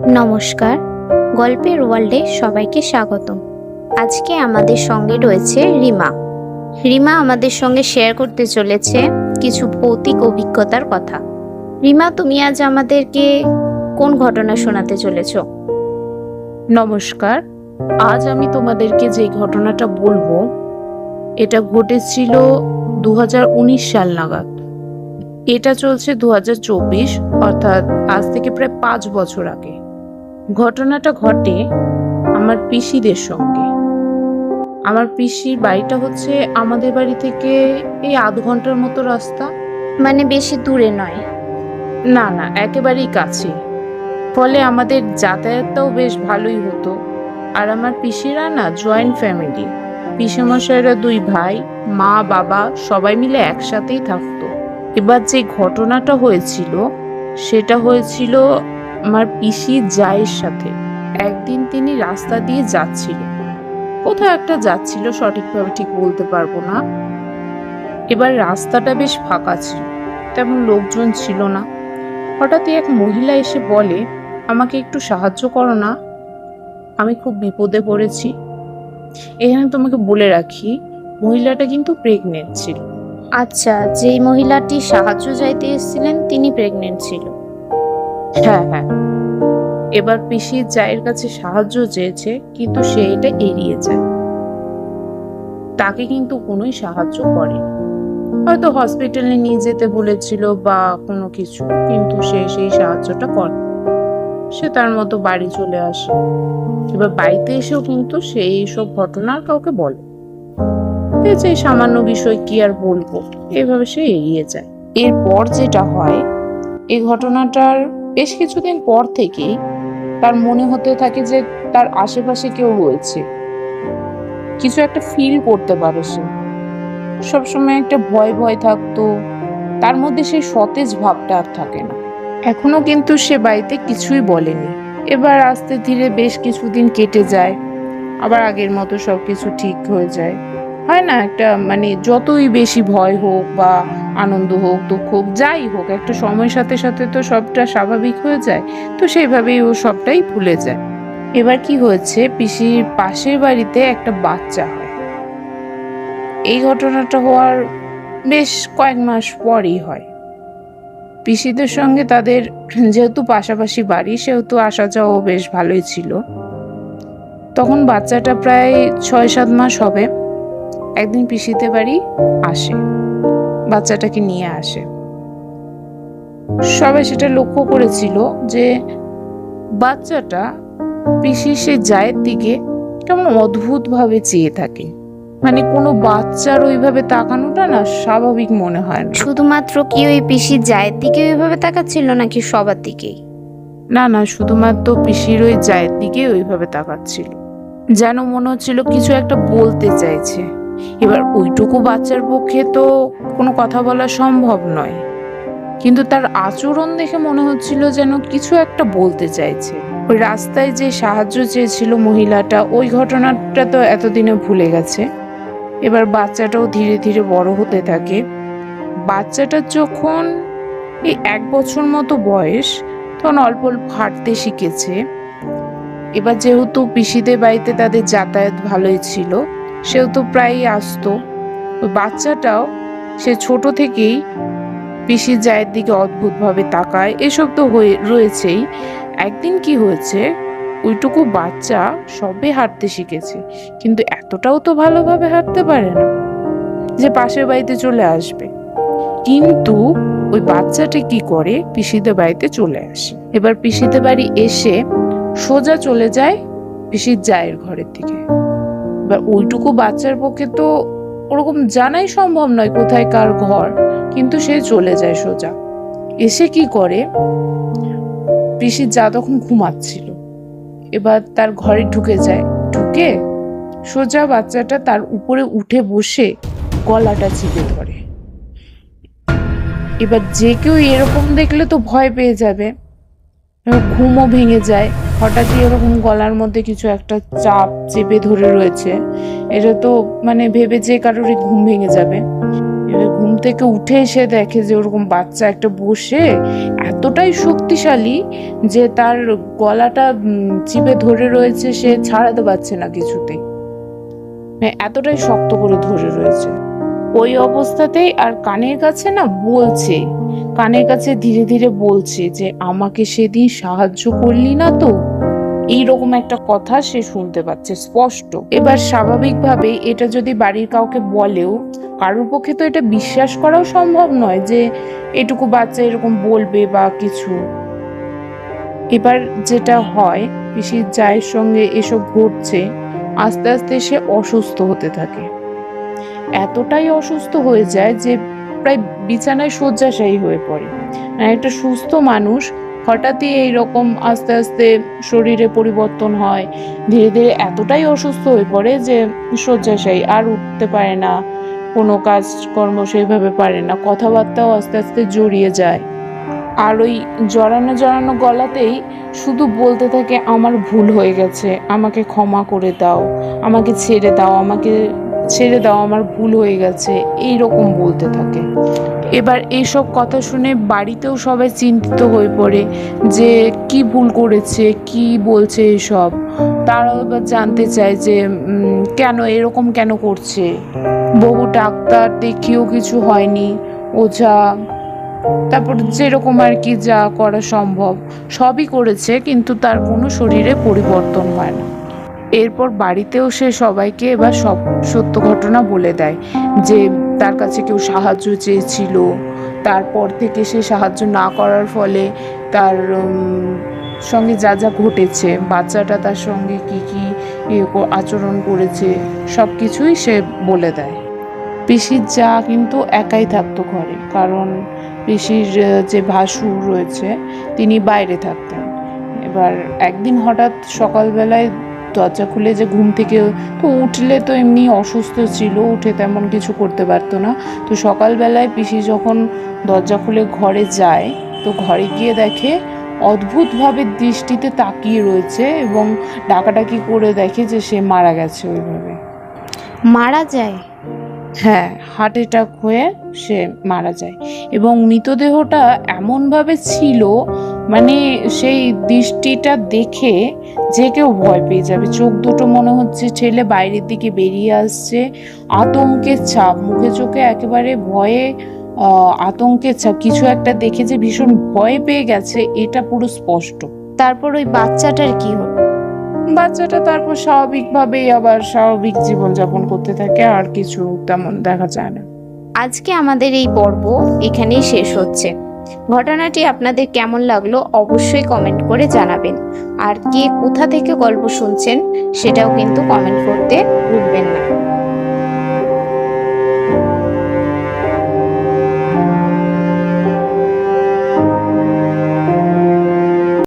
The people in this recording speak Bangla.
নমস্কার। গল্পের ওয়ার্ল্ডে সবাইকে স্বাগত আজকে আমাদের সঙ্গে রয়েছে রিমা। রিমা আমাদের সঙ্গে শেয়ার করতে চলেছে কিছু ভৌতিক অভিজ্ঞতার কথা। রিমা, তুমি আজ আমাদেরকে কোন ঘটনা শোনাতে চলেছ? নমস্কার। আজ আমি তোমাদেরকে যে ঘটনাটা বলব, এটা ঘটেছিল দু হাজার উনিশ সাল নাগাদ। এটা চলছে দু হাজার চব্বিশ, অর্থাৎ আজ থেকে প্রায় পাঁচ বছর আগে। ঘটনাটা ঘটে আমার পিসিদের সঙ্গে। আমার পিসির বাড়িটা হচ্ছে আমাদের বাড়ি থেকে এই আধ ঘণ্টার মতো রাস্তা। মানে বেশি দূরে নয়? না না একেবারেই কাছে। ফলে আমাদের যাতায়াতটাও বেশ ভালোই হতো। আর আমার পিসিরা না জয়েন্ট ফ্যামিলি পিসেমশাইরা দুই ভাই মা বাবা সবাই মিলে একসাথেই থাকতো। এবার যে ঘটনাটা হয়েছিল সেটা হয়েছিল আমার পিসি জায়ের সাথে। একদিন তিনি রাস্তা দিয়ে যাচ্ছিল কোথাও একটা যাচ্ছিল, সঠিকভাবে ঠিক বলতে পারব না। এবার রাস্তাটা বেশ ফাঁকা ছিল, তেমন লোকজন ছিল না। হঠাৎই এক মহিলা এসে বলে, আমাকে একটু সাহায্য করো না। আমি খুব বিপদে পড়েছি। এখানে তোমাকে বলে রাখি, মহিলাটা কিন্তু প্রেগনেন্ট ছিল। আচ্ছা যেই মহিলাটি সাহায্য চাইতে এসেছিলেন, তিনি প্রেগনেন্ট ছিল। হ্যাঁ হ্যাঁ। এবার পিসির জায়ের কাছে সাহায্য চেয়েছে, কিন্তু সে এটা এড়িয়ে যায়। তাকে কিন্তু কোনোই সাহায্য করেনি। হয়তো হসপিটালে নিয়ে যেতে বলেছিল বা কোনো কিছু, কিন্তু সে সেই সাহায্যটা করে সে তার মতো বাড়ি চলে আসে। এবার বাড়িতে এসেও কিন্তু সে এইসব ঘটনার কাউকে বলে যে সামান্য বিষয় কি আর বলব, এভাবে সে এড়িয়ে যায়। এরপর যেটা হয় এই ঘটনাটার বেশ কিছুদিন পর থেকেই তার মনে হতে থাকে যে তার আশেপাশে কেউ রয়েছে। কিছু একটা ফিল করতে পারে সে। সবসময় একটা ভয় ভয় থাকতো। তার মধ্যে সেই সতেজ ভাবটা আর থাকে না। এখনও কিন্তু সে বাড়িতে কিছুই বলেনি। এবার আস্তে ধীরে বেশ কিছুদিন কেটে যায়। আবার আগের মতো সবকিছু ঠিক হয়ে যায়। হয় না, একটা মানে যতই বেশি ভয় হোক বা আনন্দ হোক, দুঃখ হোক, যাই হোক, একটা সময়ের সাথে সাথে তো সবটা স্বাভাবিক হয়ে যায়, তো সেইভাবেই ও সবটাই ভুলে যায়। এবার কি হয়েছে, পিসির পাশের বাড়িতে একটা বাচ্চা হয়। এই ঘটনাটা হওয়ার বেশ কয়েক মাস পরই হয়। পিসিদের সঙ্গে তাদের যেহেতু পাশাপাশি বাড়ি, সেহেতু আসা যাওয়া বেশ ভালোই ছিল। তখন বাচ্চাটা প্রায় ছয় সাত মাস হবে। একদিন পিসিতে বাড়ি আসে। বাচ্চাটাকে নিয়ে আসে। সবাই সেটা লক্ষ্য করেছিল যে বাচ্চাটা পিসি সে জায়ের দিকে কেমন অদ্ভুত ভাবে চেয়ে থাকে। মানে কোনো বাচ্চার ওইভাবে তাকানোটা না স্বাভাবিক মনে হয় না। শুধুমাত্র কি ওই পিসির জায়ের দিকে ওইভাবে তাকাচ্ছিল নাকি সবার দিকেই না না শুধুমাত্র পিসির ওই জায়ের দিকে ওইভাবে তাকাচ্ছিল। যেন মনে হচ্ছিল কিছু একটা বলতে চাইছে। এবার ওইটুকু বাচ্চার পক্ষে তো কোনো কথা বলা সম্ভব নয়। কিন্তু তার আচরণ দেখে মনে হচ্ছিল যেন কিছু একটা বলতে চাইছে। ওই রাস্তায় যে সাহায্য চেয়েছিল মহিলাটা, ওই ঘটনাটা তো এতদিনে ভুলে গেছে। এবার বাচ্চাটাও ধীরে ধীরে বড় হতে থাকে। বাচ্চাটার যখন এই এক বছর মতো বয়স, তখন অল্প অল্প হাঁটতে শিখেছে। এবার যেহেতু পিসিদের বাড়িতে তাদের যাতায়াত ভালোই ছিল সেহেতু প্রায়ই আসতো। ওই বাচ্চাটাও সে ছোট থেকেই পিসির জায়ের দিকে অদ্ভুতভাবে তাকায়। এসব তো হয়ে, রয়েছেই। একদিন কি হয়েছে? ওইটুকু বাচ্চা সবে হাঁটতে শিখেছে, কিন্তু এতটাও তো ভালোভাবে হাঁটতে পারে না যে পাশের বাড়িতে চলে আসবে। কিন্তু ওই বাচ্চাটি কি করে? পিসিদের বাড়িতে চলে আসে। এবার পিসিদের বাড়ি এসে সোজা চলে যায় পিসির জায়ের ঘরের দিকে। এবার ওইটুকু বাচ্চার পক্ষে তো ওরকম জানাই সম্ভব নয় কোথায় কার ঘর, কিন্তু সে চলে যায় সোজা। এসে কি করে? পিসির যা তখন ঘুমাচ্ছিল। এবার তার ঘরে ঢুকে যায়। ঢুকে সোজা বাচ্চাটা তার উপরে উঠে বসে গলাটা চিপে ধরে। এবার যে কেউ এরকম দেখলে তো ভয় পেয়ে যাবে। ঘুমও ভেঙে যায়। হঠাৎই এরকম গলার মধ্যে কিছু একটা চাপ চেপে ধরে রয়েছে। এটা তো মানে ভেবে যে কারোরই ঘুম ভেঙে যাবে। ঘুম থেকে উঠে এসে দেখে যে ওরকম বাচ্চা একটা বসে এতটাই শক্তিশালী যে তার গলাটা চিপে ধরে রয়েছে, সে ছাড়াতে পারছে না কিছুতেই। মানে এতটাই শক্ত করে ধরে রয়েছে। ওই অবস্থাতেই আর কানের কাছে না বলছে, কানের কাছে ধীরে ধীরে বলছে যে, আমাকে সেদিন সাহায্য করলি না তো? এইরকম একটা কথা সে শুনতে পাচ্ছে, স্পষ্ট। এবার স্বাভাবিকভাবে এটা যদি বাড়ির কাউকে বলেও, কারোর পক্ষে তো এটা বিশ্বাস করাও সম্ভব নয় যে, এটুকু বাচ্চা এরকম বলবে বা কিছু। এবার যেটা হয়, পিসির জায়ের সঙ্গে এসব ঘটছে, আস্তে আস্তে সে অসুস্থ হতে থাকে। এতটাই অসুস্থ হয়ে যায় যে প্রায় বিছানায় শয্যাশায়ী হয়ে পড়ে। মানে একটা সুস্থ মানুষ হঠাৎই এইরকম আস্তে আস্তে শরীরে পরিবর্তন হয়, ধীরে ধীরে এতটাই অসুস্থ হয়ে পড়ে যে শয্যাশায়ী আর উঠতে পারে না, কোনো কাজকর্ম সেইভাবে পারে না, কথাবার্তাও আস্তে আস্তে জড়িয়ে যায়। আর ওই জড়ানো জড়ানো গলাতেই শুধু বলতে থাকে, আমার ভুল হয়ে গেছে, আমাকে ক্ষমা করে দাও, আমাকে ছেড়ে দাও, আমাকে ছেড়ে দাও, আমার ভুল হয়ে গেছে। এই রকম বলতে থাকে। এবার এইসব কথা শুনে বাড়িতেও সবাই চিন্তিত হয়ে পড়ে যে, কি ভুল করেছে, কি বলছে এসব? তারাও এবার জানতে চায় যে কেন এরকম কেন করছে? বহু ডাক্তার দেখিয়েও কিছু হয়নি। ওঝা তারপর যেরকম আর কি যা করা সম্ভব। সবই করেছে, কিন্তু তার কোনো শরীরে পরিবর্তন হয় না। এরপর বাড়িতেও সে সবাইকে এবার সব সত্য ঘটনা বলে দেয়, যে তার কাছে কেউ সাহায্য চেয়েছিল। তারপর থেকে সে সাহায্য না করার ফলে তার সঙ্গে যা যা ঘটেছে, বাচ্চাটা তার সঙ্গে কি কি আচরণ করেছে সব কিছুই সে বলে দেয়। পিসির যা কিন্তু একাই থাকতো ঘরে, কারণ পিসির যে ভাসুর রয়েছে, তিনি বাইরে থাকতেন। এবার একদিন হঠাৎ সকালবেলায় দরজা খুলে যে ঘুম থেকে তো উঠলে তো এমনি অসুস্থ ছিল উঠে তেমন কিছু করতে পারতো না। তো সকালবেলায় পিসি যখন দরজা খুলে ঘরে যায় তো ঘরে গিয়ে দেখে অদ্ভুতভাবে দৃষ্টিতে তাকিয়ে রয়েছে এবং ডাকাডাকি করে দেখে যে সে মারা গেছে ওইভাবে। মারা যায়? হ্যাঁ হার্ট অ্যাটাক হয়ে সে মারা যায়। এবং মৃতদেহটা এমনভাবে ছিল মানে সেই দৃষ্টিটা দেখে যে কেউ ভয় পেয়ে যাবে। চোখ দুটো মনে হচ্ছে ছেলে বাইরের দিকে বেরিয়ে আসছে। আতঙ্কের ছাপ মুখে চোখে একেবারে ভয়ে আতঙ্কের ছাপ। কিছু একটা দেখে যে ভীষণ ভয় পেয়ে গেছে এটা পুরো স্পষ্ট। তারপর ওই বাচ্চাটার কি হলো? বাচ্চাটা তারপর স্বাভাবিকভাবেই আবার স্বাভাবিক জীবনযাপন করতে থাকে আর কিছু তেমন দেখা যায় না। আজকে আমাদের এই পর্ব এখানেই শেষ হচ্ছে। ঘটনাটি আপনাদের কেমন লাগল অবশ্যই কমেন্ট করে জানাবেন। আর কে কোথা থেকে গল্প শুনছেন, সেটাও কিন্তু কমেন্ট করতে ভুলবেন না।